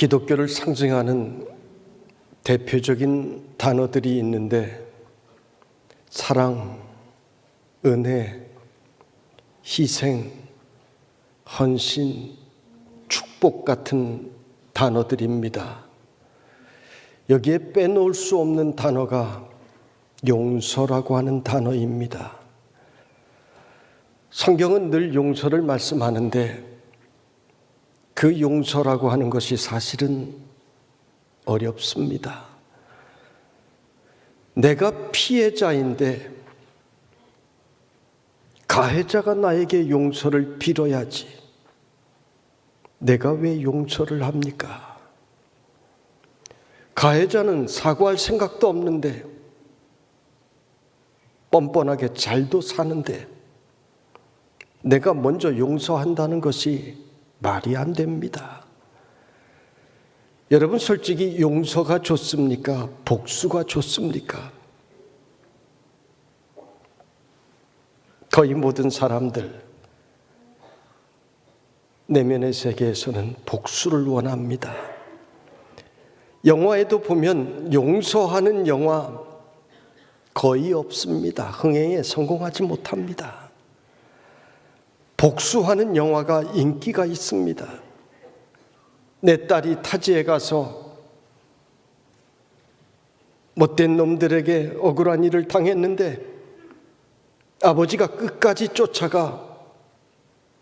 기독교를 상징하는 대표적인 단어들이 있는데 사랑, 은혜, 희생, 헌신, 축복 같은 단어들입니다. 여기에 빼놓을 수 없는 단어가 용서라고 하는 단어입니다. 성경은 늘 용서를 말씀하는데 그 용서라고 하는 것이 사실은 어렵습니다. 내가 피해자인데 가해자가 나에게 용서를 빌어야지. 내가 왜 용서를 합니까? 가해자는 사과할 생각도 없는데 뻔뻔하게 잘도 사는데 내가 먼저 용서한다는 것이 말이 안 됩니다. 여러분 솔직히 용서가 좋습니까? 복수가 좋습니까? 거의 모든 사람들 내면의 세계에서는 복수를 원합니다. 영화에도 보면 용서하는 영화 거의 없습니다. 흥행에 성공하지 못합니다. 복수하는 영화가 인기가 있습니다. 내 딸이 타지에 가서 못된 놈들에게 억울한 일을 당했는데 아버지가 끝까지 쫓아가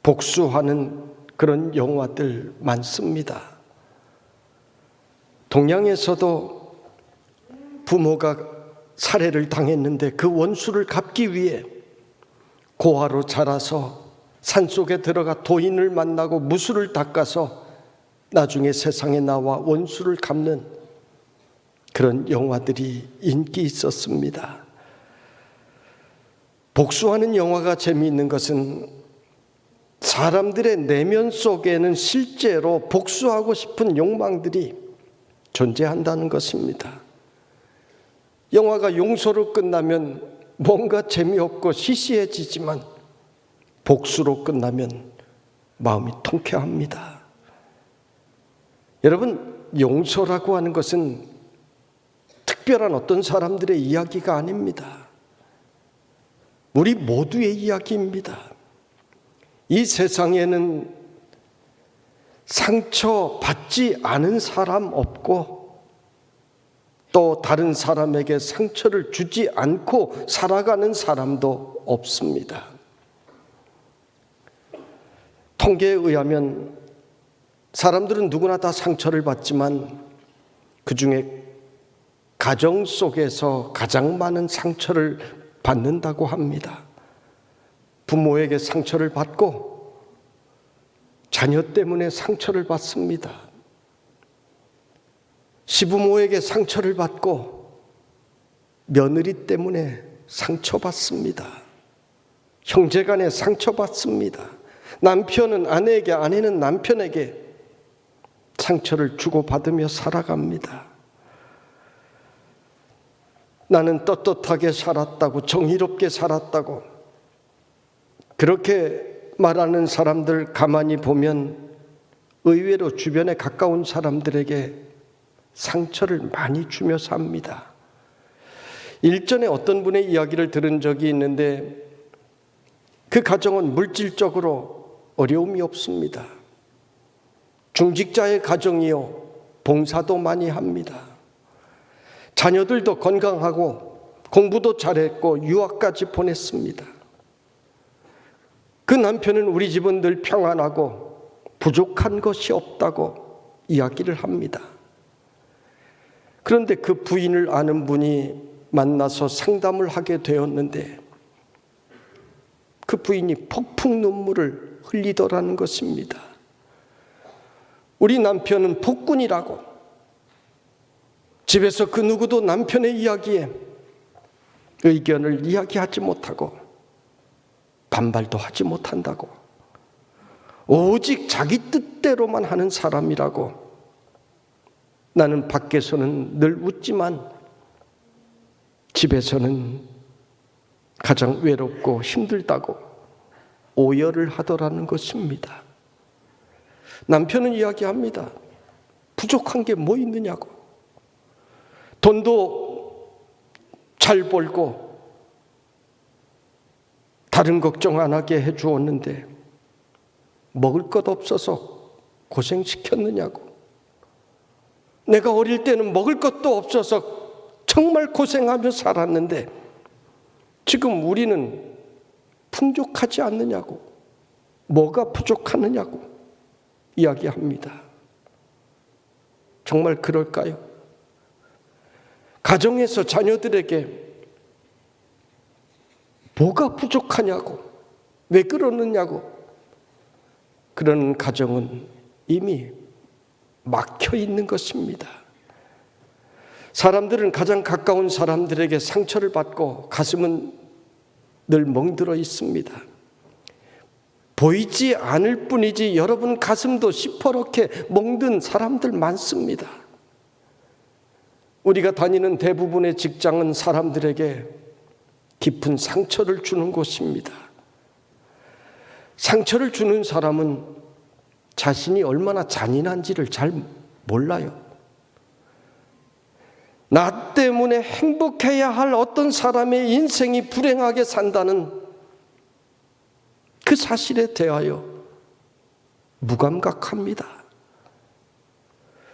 복수하는 그런 영화들 많습니다. 동양에서도 부모가 살해를 당했는데 그 원수를 갚기 위해 고아로 자라서 산속에 들어가 도인을 만나고 무술을 닦아서 나중에 세상에 나와 원수를 갚는 그런 영화들이 인기 있었습니다. 복수하는 영화가 재미있는 것은 사람들의 내면 속에는 실제로 복수하고 싶은 욕망들이 존재한다는 것입니다. 영화가 용서로 끝나면 뭔가 재미없고 시시해지지만 복수로 끝나면 마음이 통쾌합니다. 여러분, 용서라고 하는 것은 특별한 어떤 사람들의 이야기가 아닙니다. 우리 모두의 이야기입니다. 이 세상에는 상처 받지 않은 사람 없고 또 다른 사람에게 상처를 주지 않고 살아가는 사람도 없습니다. 통계에 의하면 사람들은 누구나 다 상처를 받지만 그 중에 가정 속에서 가장 많은 상처를 받는다고 합니다. 부모에게 상처를 받고 자녀 때문에 상처를 받습니다. 시부모에게 상처를 받고 며느리 때문에 상처받습니다. 형제 간에 상처받습니다. 남편은 아내에게, 아내는 남편에게 상처를 주고받으며 살아갑니다. 나는 떳떳하게 살았다고, 정의롭게 살았다고, 그렇게 말하는 사람들 가만히 보면 의외로 주변에 가까운 사람들에게 상처를 많이 주며 삽니다. 일전에 어떤 분의 이야기를 들은 적이 있는데 그 가정은 물질적으로 어려움이 없습니다. 중직자의 가정이요. 봉사도 많이 합니다. 자녀들도 건강하고 공부도 잘했고 유학까지 보냈습니다. 그 남편은 우리 집은 늘 평안하고 부족한 것이 없다고 이야기를 합니다. 그런데 그 부인을 아는 분이 만나서 상담을 하게 되었는데 그 부인이 폭풍 눈물을 흘리더라는 것입니다. 우리 남편은 폭군이라고 집에서 그 누구도 남편의 이야기에 의견을 이야기하지 못하고 반발도 하지 못한다고. 오직 자기 뜻대로만 하는 사람이라고. 나는 밖에서는 늘 웃지만 집에서는 가장 외롭고 힘들다고 오열을 하더라는 것입니다. 남편은 이야기합니다. 부족한 게 뭐 있느냐고. 돈도 잘 벌고 다른 걱정 안 하게 해 주었는데 먹을 것 없어서 고생시켰느냐고. 내가 어릴 때는 먹을 것도 없어서 정말 고생하며 살았는데 지금 우리는 풍족하지 않느냐고. 뭐가 부족하느냐고 이야기합니다. 정말 그럴까요? 가정에서 자녀들에게 뭐가 부족하냐고, 왜 그러느냐고, 그런 가정은 이미 막혀 있는 것입니다. 사람들은 가장 가까운 사람들에게 상처를 받고 가슴은 늘 멍들어 있습니다. 보이지 않을 뿐이지 여러분 가슴도 시퍼렇게 멍든 사람들 많습니다. 우리가 다니는 대부분의 직장은 사람들에게 깊은 상처를 주는 곳입니다. 상처를 주는 사람은 자신이 얼마나 잔인한지를 잘 몰라요. 나 때문에 행복해야 할 어떤 사람의 인생이 불행하게 산다는 그 사실에 대하여 무감각합니다.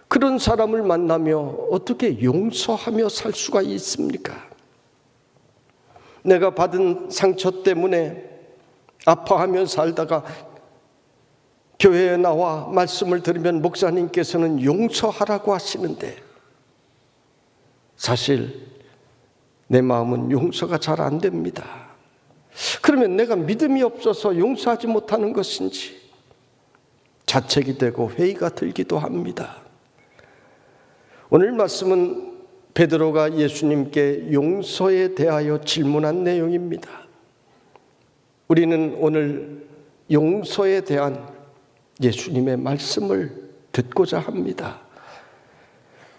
그런 사람을 만나며 어떻게 용서하며 살 수가 있습니까? 내가 받은 상처 때문에 아파하며 살다가 교회에 나와 말씀을 들으면 목사님께서는 용서하라고 하시는데 사실 내 마음은 용서가 잘 안 됩니다. 그러면 내가 믿음이 없어서 용서하지 못하는 것인지 자책이 되고 회의가 들기도 합니다. 오늘 말씀은 베드로가 예수님께 용서에 대하여 질문한 내용입니다. 우리는 오늘 용서에 대한 예수님의 말씀을 듣고자 합니다.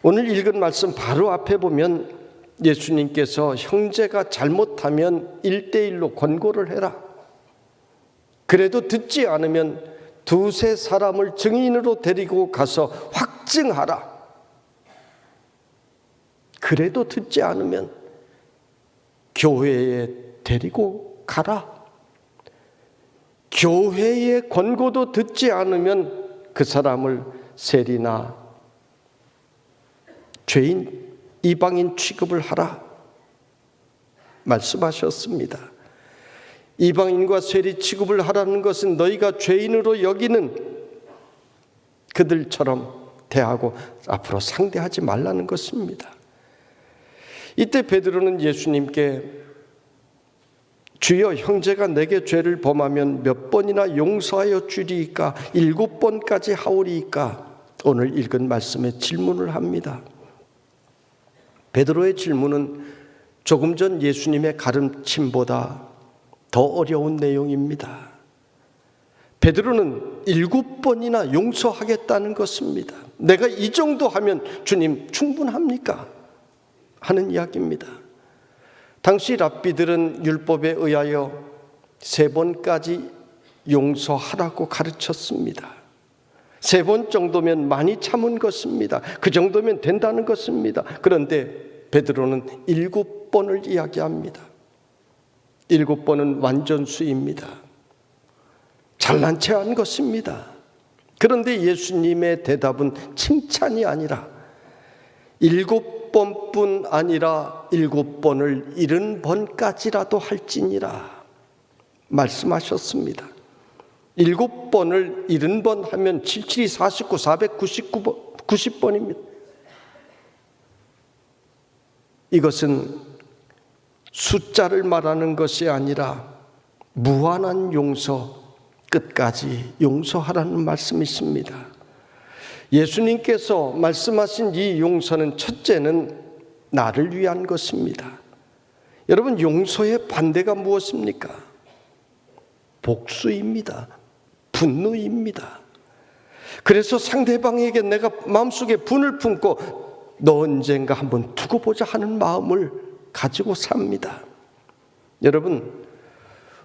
오늘 읽은 말씀 바로 앞에 보면 예수님께서 형제가 잘못하면 일대일로 권고를 해라. 그래도 듣지 않으면 두세 사람을 증인으로 데리고 가서 확증하라. 그래도 듣지 않으면 교회에 데리고 가라. 교회의 권고도 듣지 않으면 그 사람을 세리나 죄인 이방인 취급을 하라 말씀하셨습니다. 이방인과 세리 취급을 하라는 것은 너희가 죄인으로 여기는 그들처럼 대하고 앞으로 상대하지 말라는 것입니다. 이때 베드로는 예수님께 주여 형제가 내게 죄를 범하면 몇 번이나 용서하여 주리이까 일곱 번까지 하오리이까 오늘 읽은 말씀에 질문을 합니다. 베드로의 질문은 조금 전 예수님의 가르침보다 더 어려운 내용입니다. 베드로는 일곱 번이나 용서하겠다는 것입니다. 내가 이 정도 하면 주님 충분합니까? 하는 이야기입니다. 당시 랍비들은 율법에 의하여 세 번까지 용서하라고 가르쳤습니다. 세 번 정도면 많이 참은 것입니다. 그 정도면 된다는 것입니다. 그런데 베드로는 일곱 번을 이야기합니다. 일곱 번은 완전수입니다. 잘난 체 한 것입니다. 그런데 예수님의 대답은 칭찬이 아니라 일곱 번뿐 아니라 일곱 번을 일흔 번까지라도 할지니라 말씀하셨습니다. 일곱 번을 일흔 번 하면 77이 49, 499번, 90번입니다. 이것은 숫자를 말하는 것이 아니라 무한한 용서, 끝까지 용서하라는 말씀이십니다. 예수님께서 말씀하신 이 용서는 첫째는 나를 위한 것입니다. 여러분, 용서의 반대가 무엇입니까? 복수입니다. 분노입니다. 그래서 상대방에게 내가 마음속에 분을 품고 너 언젠가 한번 두고 보자 하는 마음을 가지고 삽니다. 여러분,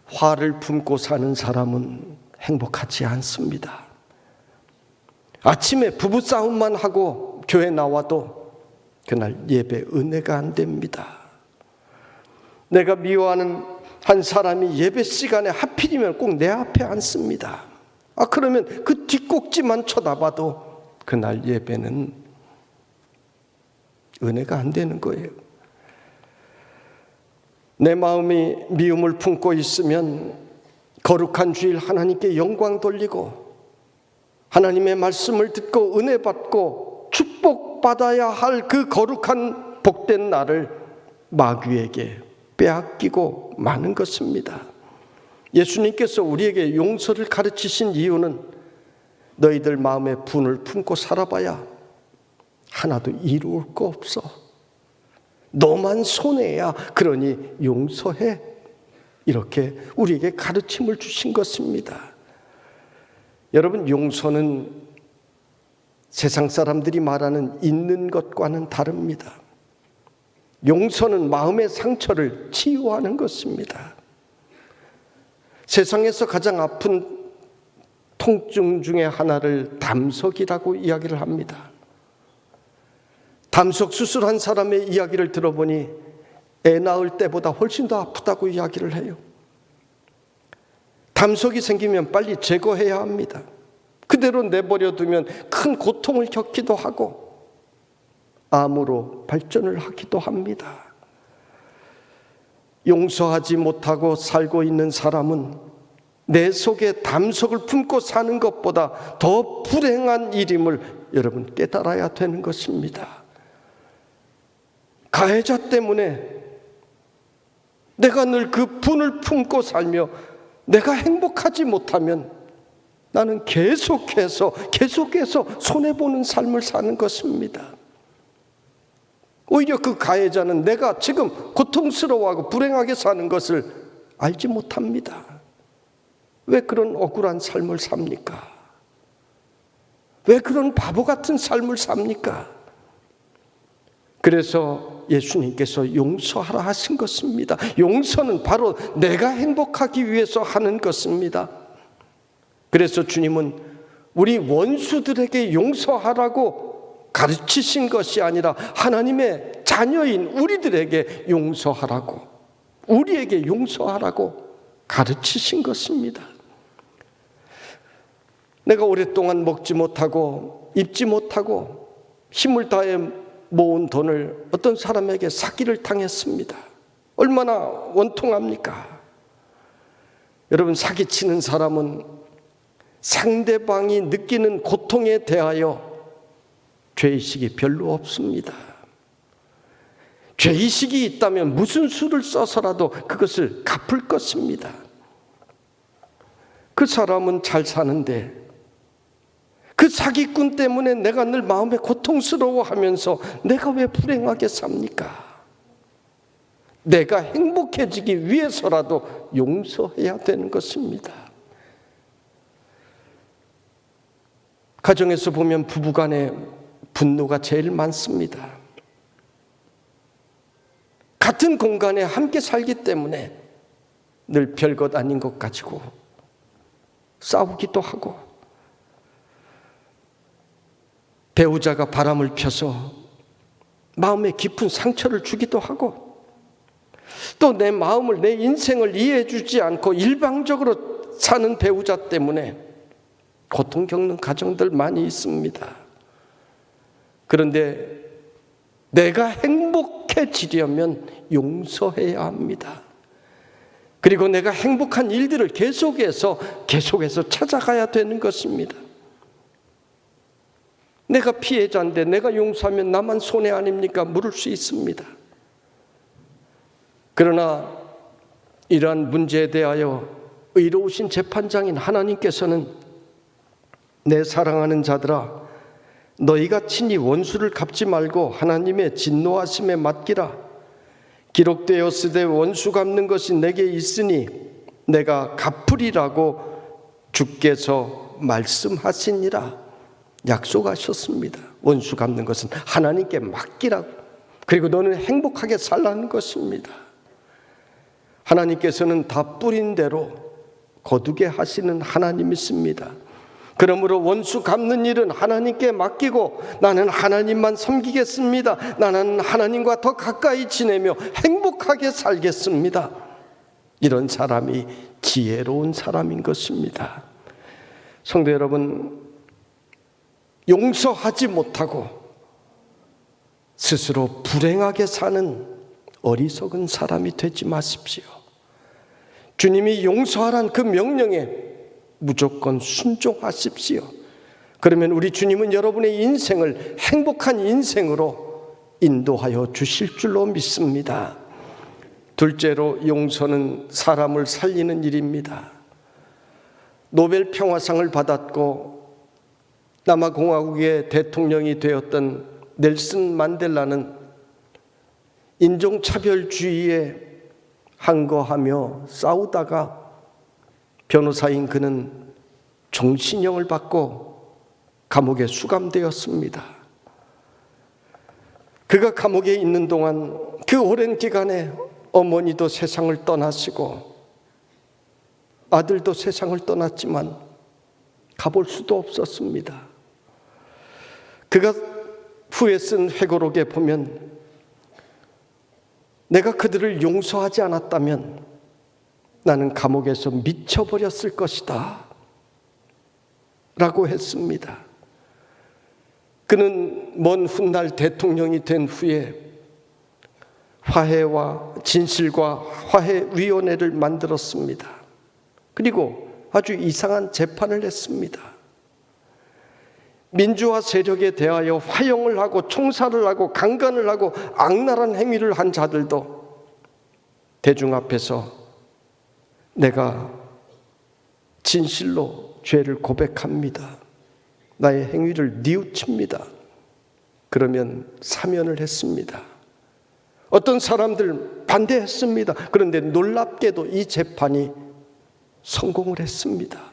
화를 품고 사는 사람은 행복하지 않습니다. 아침에 부부싸움만 하고 교회 나와도 그날 예배 은혜가 안 됩니다. 내가 미워하는 한 사람이 예배 시간에 하필이면 꼭 내 앞에 앉습니다. 아, 그러면 그 뒷꼭지만 쳐다봐도 그날 예배는 은혜가 안 되는 거예요. 내 마음이 미움을 품고 있으면 거룩한 주일 하나님께 영광 돌리고 하나님의 말씀을 듣고 은혜 받고 축복 받아야 할 그 거룩한 복된 날을 마귀에게 빼앗기고 마는 것입니다. 예수님께서 우리에게 용서를 가르치신 이유는 너희들 마음에 분을 품고 살아봐야 하나도 이루을 거 없어. 너만 손해야. 그러니 용서해. 이렇게 우리에게 가르침을 주신 것입니다. 여러분, 용서는 세상 사람들이 말하는 있는 것과는 다릅니다. 용서는 마음의 상처를 치유하는 것입니다. 세상에서 가장 아픈 통증 중에 하나를 담석이라고 이야기를 합니다. 담석 수술한 사람의 이야기를 들어보니 애 낳을 때보다 훨씬 더 아프다고 이야기를 해요. 담석이 생기면 빨리 제거해야 합니다. 그대로 내버려 두면 큰 고통을 겪기도 하고 암으로 발전을 하기도 합니다. 용서하지 못하고 살고 있는 사람은 내 속에 담석을 품고 사는 것보다 더 불행한 일임을 여러분 깨달아야 되는 것입니다. 가해자 때문에 내가 늘 그 분을 품고 살며 내가 행복하지 못하면 나는 계속해서 계속해서 손해 보는 삶을 사는 것입니다. 오히려 그 가해자는 내가 지금 고통스러워하고 불행하게 사는 것을 알지 못합니다. 왜 그런 억울한 삶을 삽니까? 왜 그런 바보 같은 삶을 삽니까? 그래서 예수님께서 용서하라 하신 것입니다. 용서는 바로 내가 행복하기 위해서 하는 것입니다. 그래서 주님은 우리 원수들에게 용서하라고 가르치신 것이 아니라 하나님의 자녀인 우리들에게 용서하라고, 우리에게 용서하라고 가르치신 것입니다. 내가 오랫동안 먹지 못하고 입지 못하고 힘을 다해 모은 돈을 어떤 사람에게 사기를 당했습니다. 얼마나 원통합니까? 여러분, 사기치는 사람은 상대방이 느끼는 고통에 대하여 죄의식이 별로 없습니다. 죄의식이 있다면 무슨 수를 써서라도 그것을 갚을 것입니다. 그 사람은 잘 사는데 그 사기꾼 때문에 내가 늘 마음에 고통스러워 하면서 내가 왜 불행하게 삽니까? 내가 행복해지기 위해서라도 용서해야 되는 것입니다. 가정에서 보면 부부 간에 분노가 제일 많습니다. 같은 공간에 함께 살기 때문에 늘 별것 아닌 것 가지고 싸우기도 하고 배우자가 바람을 펴서 마음에 깊은 상처를 주기도 하고 또 내 마음을 내 인생을 이해해 주지 않고 일방적으로 사는 배우자 때문에 고통 겪는 가정들 많이 있습니다. 그런데 내가 행복해지려면 용서해야 합니다. 그리고 내가 행복한 일들을 계속해서 계속해서 찾아가야 되는 것입니다. 내가 피해자인데 내가 용서하면 나만 손해 아닙니까? 물을 수 있습니다. 그러나 이러한 문제에 대하여 의로우신 재판장인 하나님께서는 내 사랑하는 자들아 너희가 친히 원수를 갚지 말고 하나님의 진노하심에 맡기라 기록되었으되 원수 갚는 것이 내게 있으니 내가 갚으리라고 주께서 말씀하시니라 약속하셨습니다. 원수 갚는 것은 하나님께 맡기라고 그리고 너는 행복하게 살라는 것입니다. 하나님께서는 다 뿌린 대로 거두게 하시는 하나님이십니다. 그러므로 원수 갚는 일은 하나님께 맡기고 나는 하나님만 섬기겠습니다. 나는 하나님과 더 가까이 지내며 행복하게 살겠습니다. 이런 사람이 지혜로운 사람인 것입니다. 성도 여러분, 용서하지 못하고 스스로 불행하게 사는 어리석은 사람이 되지 마십시오. 주님이 용서하란 그 명령에 무조건 순종하십시오. 그러면 우리 주님은 여러분의 인생을 행복한 인생으로 인도하여 주실 줄로 믿습니다. 둘째로 용서는 사람을 살리는 일입니다. 노벨 평화상을 받았고 남아 공화국의 대통령이 되었던 넬슨 만델라는 인종차별주의에 항거하며 싸우다가 변호사인 그는 종신형을 받고 감옥에 수감되었습니다. 그가 감옥에 있는 동안 그 오랜 기간에 어머니도 세상을 떠나시고 아들도 세상을 떠났지만 가볼 수도 없었습니다. 그가 후에 쓴 회고록에 보면 내가 그들을 용서하지 않았다면 나는 감옥에서 미쳐버렸을 것이다. 라고 했습니다. 그는 먼 훗날 대통령이 된 후에 화해와 진실과 화해위원회를 만들었습니다. 그리고 아주 이상한 재판을 했습니다. 민주화 세력에 대하여 화형을 하고 총살을 하고 강간을 하고 악랄한 행위를 한 자들도 대중 앞에서 내가 진실로 죄를 고백합니다. 나의 행위를 뉘우칩니다. 그러면 사면을 했습니다. 어떤 사람들 반대했습니다. 그런데 놀랍게도 이 재판이 성공을 했습니다.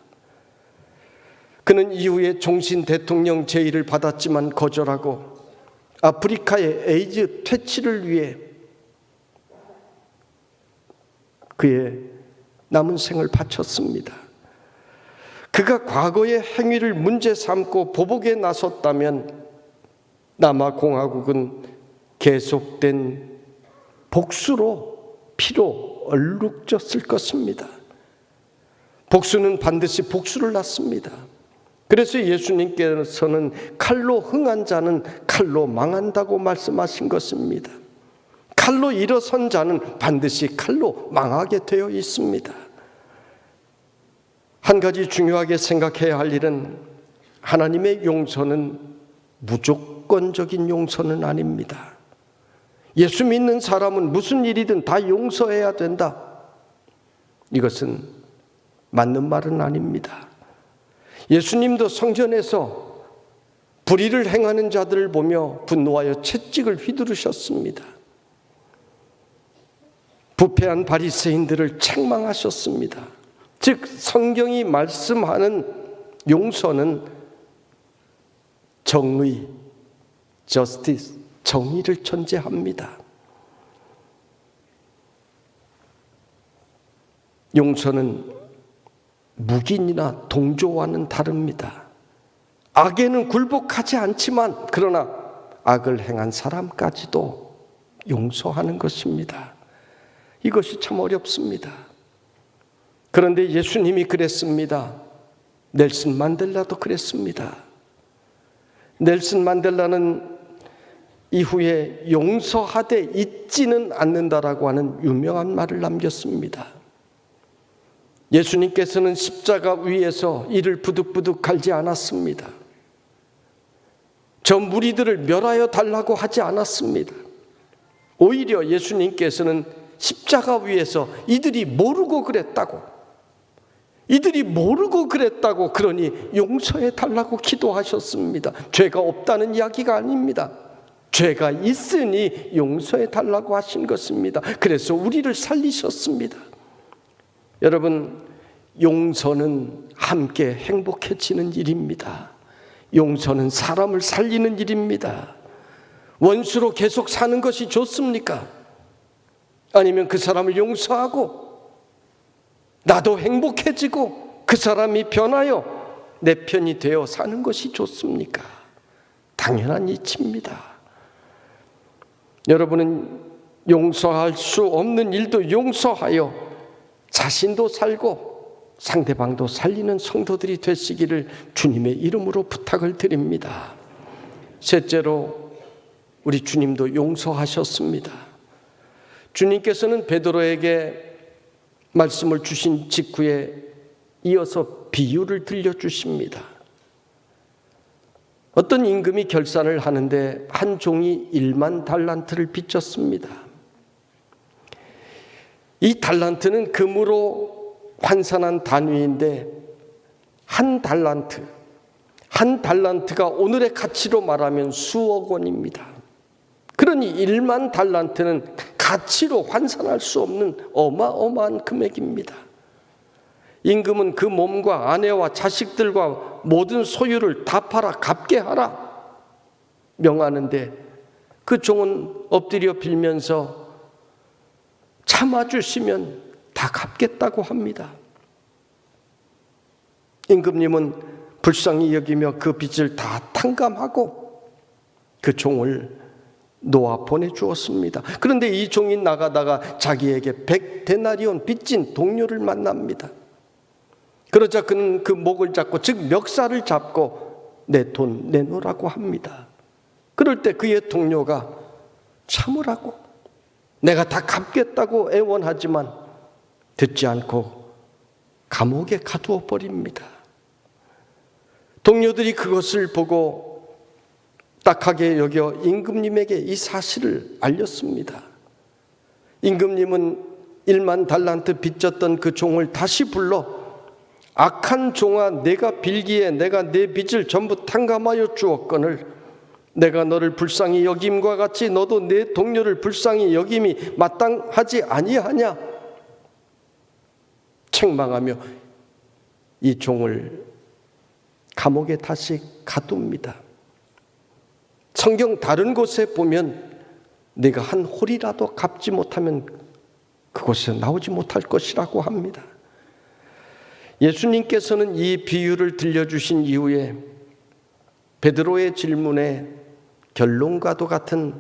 그는 이후에 종신 대통령 제의를 받았지만 거절하고 아프리카의 에이즈 퇴치를 위해 그의 남은 생을 바쳤습니다. 그가 과거의 행위를 문제 삼고 보복에 나섰다면 남아 공화국은 계속된 복수로 피로 얼룩졌을 것입니다. 복수는 반드시 복수를 낳습니다. 그래서 예수님께서는 칼로 흥한 자는 칼로 망한다고 말씀하신 것입니다. 칼로 일어선 자는 반드시 칼로 망하게 되어 있습니다. 한 가지 중요하게 생각해야 할 일은 하나님의 용서는 무조건적인 용서는 아닙니다. 예수 믿는 사람은 무슨 일이든 다 용서해야 된다. 이것은 맞는 말은 아닙니다. 예수님도 성전에서 불의를 행하는 자들을 보며 분노하여 채찍을 휘두르셨습니다. 부패한 바리새인들을 책망하셨습니다. 즉 성경이 말씀하는 용서는 정의, justice, 정의를 전제합니다. 용서는 묵인이나 동조와는 다릅니다. 악에는 굴복하지 않지만 그러나 악을 행한 사람까지도 용서하는 것입니다. 이것이 참 어렵습니다. 그런데 예수님이 그랬습니다. 넬슨 만델라도 그랬습니다. 넬슨 만델라는 이후에 용서하되 잊지는 않는다라고 하는 유명한 말을 남겼습니다. 예수님께서는 십자가 위에서 이를 부득부득 갈지 않았습니다. 저 무리들을 멸하여 달라고 하지 않았습니다. 오히려 예수님께서는 십자가 위에서 이들이 모르고 그랬다고, 이들이 모르고 그랬다고 그러니 용서해 달라고 기도하셨습니다. 죄가 없다는 이야기가 아닙니다. 죄가 있으니 용서해 달라고 하신 것입니다. 그래서 우리를 살리셨습니다. 여러분, 용서는 함께 행복해지는 일입니다. 용서는 사람을 살리는 일입니다. 원수로 계속 사는 것이 좋습니까? 아니면 그 사람을 용서하고 나도 행복해지고 그 사람이 변하여 내 편이 되어 사는 것이 좋습니까? 당연한 이치입니다. 여러분은 용서할 수 없는 일도 용서하여 자신도 살고 상대방도 살리는 성도들이 되시기를 주님의 이름으로 부탁을 드립니다. 셋째로 우리 주님도 용서하셨습니다. 주님께서는 베드로에게 말씀을 주신 직후에 이어서 비유를 들려 주십니다. 어떤 임금이 결산을 하는데 한 종이 1만 달란트를 빚졌습니다. 이 달란트는 금으로 환산한 단위인데 한 달란트, 한 달란트가 오늘의 가치로 말하면 수억 원입니다. 그러니 1만 달란트는 가치로 환산할 수 없는 어마어마한 금액입니다. 임금은 그 몸과 아내와 자식들과 모든 소유를 다 팔아 갚게 하라 명하는데 그 종은 엎드려 빌면서 참아주시면 다 갚겠다고 합니다. 임금님은 불쌍히 여기며 그 빚을 다 탕감하고 그 종을 놓아 보내주었습니다. 그런데 이 종이 나가다가 자기에게 백 데나리온 빚진 동료를 만납니다. 그러자 그는 그 목을 잡고 즉 멱살을 잡고 내 돈 내놓으라고 합니다. 그럴 때 그의 동료가 참으라고 내가 다 갚겠다고 애원하지만 듣지 않고 감옥에 가두어 버립니다. 동료들이 그것을 보고 딱하게 여겨 임금님에게 이 사실을 알렸습니다. 임금님은 1만 달란트 빚졌던 그 종을 다시 불러 악한 종아 내가 빌기에 내가 내 빚을 전부 탕감하여 주었거늘 내가 너를 불쌍히 여김과 같이 너도 내 동료를 불쌍히 여김이 마땅하지 아니하냐 책망하며 이 종을 감옥에 다시 가둡니다. 성경 다른 곳에 보면 내가 한 홀이라도 갚지 못하면 그곳에 나오지 못할 것이라고 합니다. 예수님께서는 이 비유를 들려주신 이후에 베드로의 질문에 결론과도 같은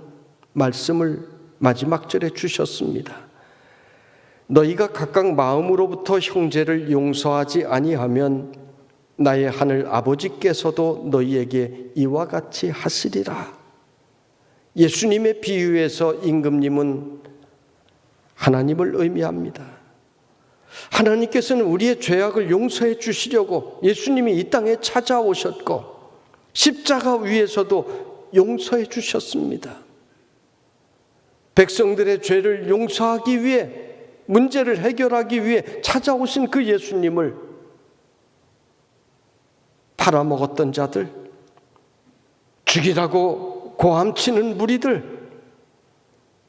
말씀을 마지막 절에 주셨습니다. 너희가 각각 마음으로부터 형제를 용서하지 아니하면 나의 하늘 아버지께서도 너희에게 이와 같이 하시리라. 예수님의 비유에서 임금님은 하나님을 의미합니다. 하나님께서는 우리의 죄악을 용서해 주시려고 예수님이 이 땅에 찾아오셨고 십자가 위에서도 용서해 주셨습니다. 백성들의 죄를 용서하기 위해 문제를 해결하기 위해 찾아오신 그 예수님을 팔아먹었던 자들, 죽이라고 고함치는 무리들,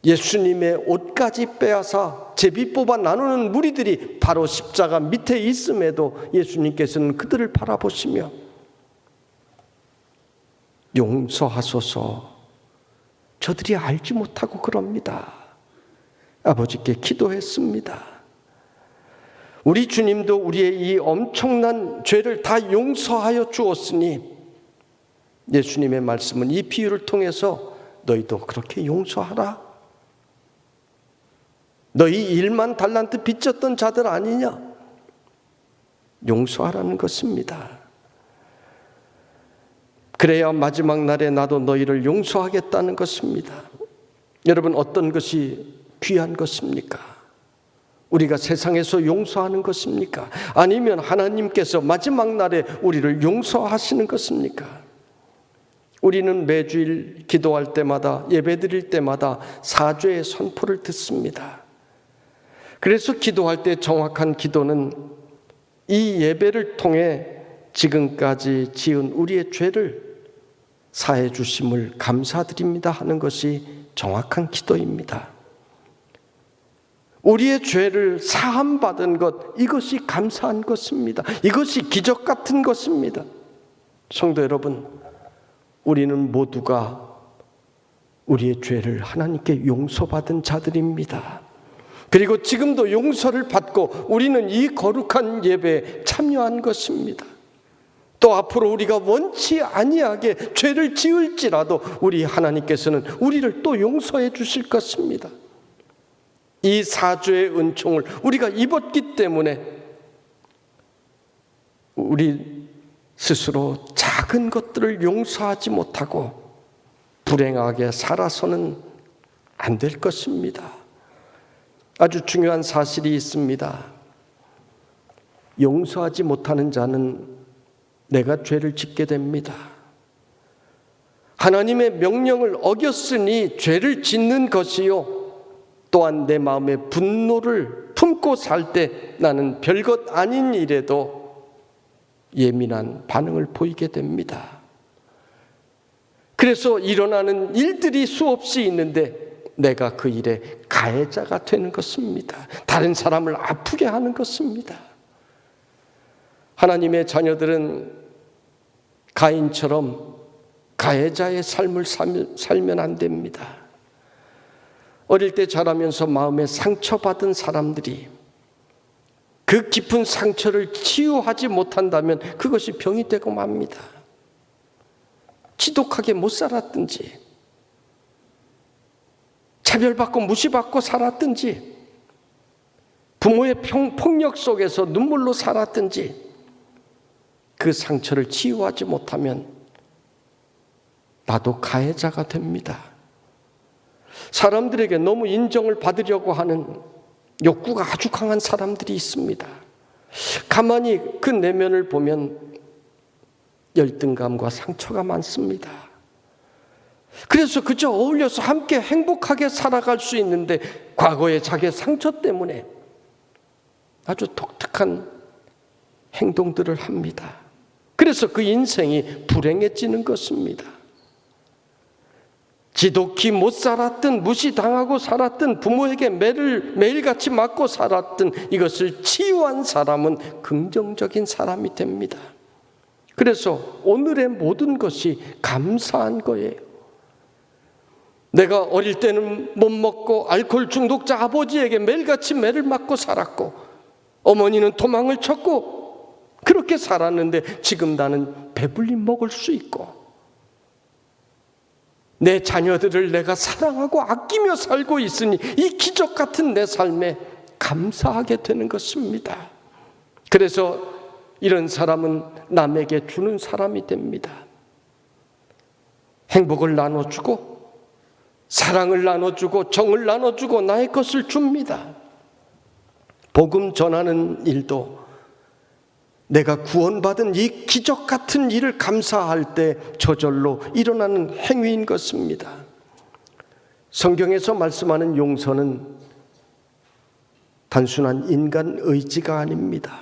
예수님의 옷까지 빼앗아 제비 뽑아 나누는 무리들이 바로 십자가 밑에 있음에도 예수님께서는 그들을 바라보시며 용서하소서 저들이 알지 못하고 그럽니다. 아버지께 기도했습니다. 우리 주님도 우리의 이 엄청난 죄를 다 용서하여 주었으니 예수님의 말씀은 이 비유를 통해서 너희도 그렇게 용서하라. 너희 일만 달란트 빚졌던 자들 아니냐? 용서하라는 것입니다. 그래야 마지막 날에 나도 너희를 용서하겠다는 것입니다. 여러분 어떤 것이 귀한 것입니까? 우리가 세상에서 용서하는 것입니까? 아니면 하나님께서 마지막 날에 우리를 용서하시는 것입니까? 우리는 매주일 기도할 때마다 예배 드릴 때마다 사죄의 선포를 듣습니다. 그래서 기도할 때 정확한 기도는 이 예배를 통해 지금까지 지은 우리의 죄를 사해 주심을 감사드립니다 하는 것이 정확한 기도입니다. 우리의 죄를 사함 받은 것 이것이 감사한 것입니다. 이것이 기적 같은 것입니다. 성도 여러분, 우리는 모두가 우리의 죄를 하나님께 용서받은 자들입니다. 그리고 지금도 용서를 받고 우리는 이 거룩한 예배에 참여한 것입니다. 또 앞으로 우리가 원치 아니하게 죄를 지을지라도 우리 하나님께서는 우리를 또 용서해 주실 것입니다. 이 사주의 은총을 우리가 입었기 때문에 우리 스스로 작은 것들을 용서하지 못하고 불행하게 살아서는 안 될 것입니다. 아주 중요한 사실이 있습니다. 용서하지 못하는 자는 내가 죄를 짓게 됩니다. 하나님의 명령을 어겼으니 죄를 짓는 것이요. 또한 내 마음의 분노를 품고 살 때 나는 별것 아닌 일에도 예민한 반응을 보이게 됩니다. 그래서 일어나는 일들이 수없이 있는데 내가 그 일에 가해자가 되는 것입니다. 다른 사람을 아프게 하는 것입니다. 하나님의 자녀들은 가인처럼 가해자의 삶을 살면 안 됩니다. 어릴 때 자라면서 마음에 상처받은 사람들이 그 깊은 상처를 치유하지 못한다면 그것이 병이 되고 맙니다. 지독하게 못 살았든지, 차별받고 무시받고 살았든지, 부모의 폭력 속에서 눈물로 살았든지, 그 상처를 치유하지 못하면 나도 가해자가 됩니다. 사람들에게 너무 인정을 받으려고 하는 욕구가 아주 강한 사람들이 있습니다. 가만히 그 내면을 보면 열등감과 상처가 많습니다. 그래서 그저 어울려서 함께 행복하게 살아갈 수 있는데 과거의 자기의 상처 때문에 아주 독특한 행동들을 합니다. 그래서 그 인생이 불행해지는 것입니다. 지독히 못 살았든 무시당하고 살았든 부모에게 매를 매일같이 맞고 살았든 이것을 치유한 사람은 긍정적인 사람이 됩니다. 그래서 오늘의 모든 것이 감사한 거예요. 내가 어릴 때는 못 먹고 알코올 중독자 아버지에게 매일같이 매를 맞고 살았고 어머니는 도망을 쳤고 그렇게 살았는데 지금 나는 배불리 먹을 수 있고 내 자녀들을 내가 사랑하고 아끼며 살고 있으니 이 기적 같은 내 삶에 감사하게 되는 것입니다. 그래서 이런 사람은 남에게 주는 사람이 됩니다. 행복을 나눠주고, 사랑을 나눠주고, 정을 나눠주고, 나의 것을 줍니다. 복음 전하는 일도 내가 구원받은 이 기적 같은 일을 감사할 때 저절로 일어나는 행위인 것입니다. 성경에서 말씀하는 용서는 단순한 인간 의지가 아닙니다.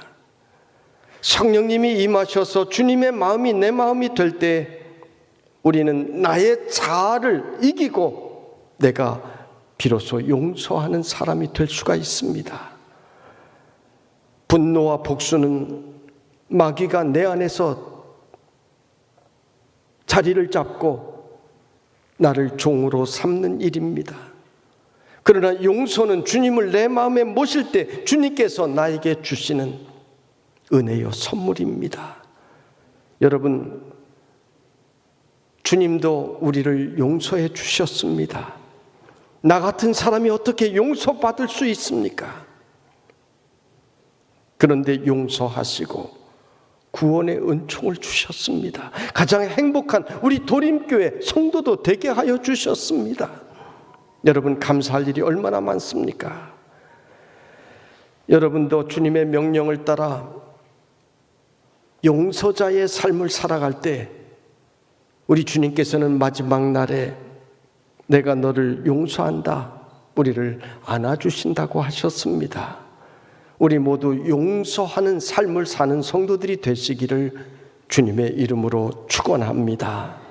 성령님이 임하셔서 주님의 마음이 내 마음이 될 때 우리는 나의 자아를 이기고 내가 비로소 용서하는 사람이 될 수가 있습니다. 분노와 복수는 마귀가 내 안에서 자리를 잡고 나를 종으로 삼는 일입니다. 그러나 용서는 주님을 내 마음에 모실 때 주님께서 나에게 주시는 은혜요 선물입니다. 여러분, 주님도 우리를 용서해 주셨습니다. 나 같은 사람이 어떻게 용서받을 수 있습니까? 그런데 용서하시고 구원의 은총을 주셨습니다. 가장 행복한 우리 도림교회 성도도 되게 하여 주셨습니다. 여러분 감사할 일이 얼마나 많습니까? 여러분도 주님의 명령을 따라 용서자의 삶을 살아갈 때 우리 주님께서는 마지막 날에 내가 너를 용서한다. 우리를 안아주신다고 하셨습니다. 우리 모두 용서하는 삶을 사는 성도들이 되시기를 주님의 이름으로 축원합니다.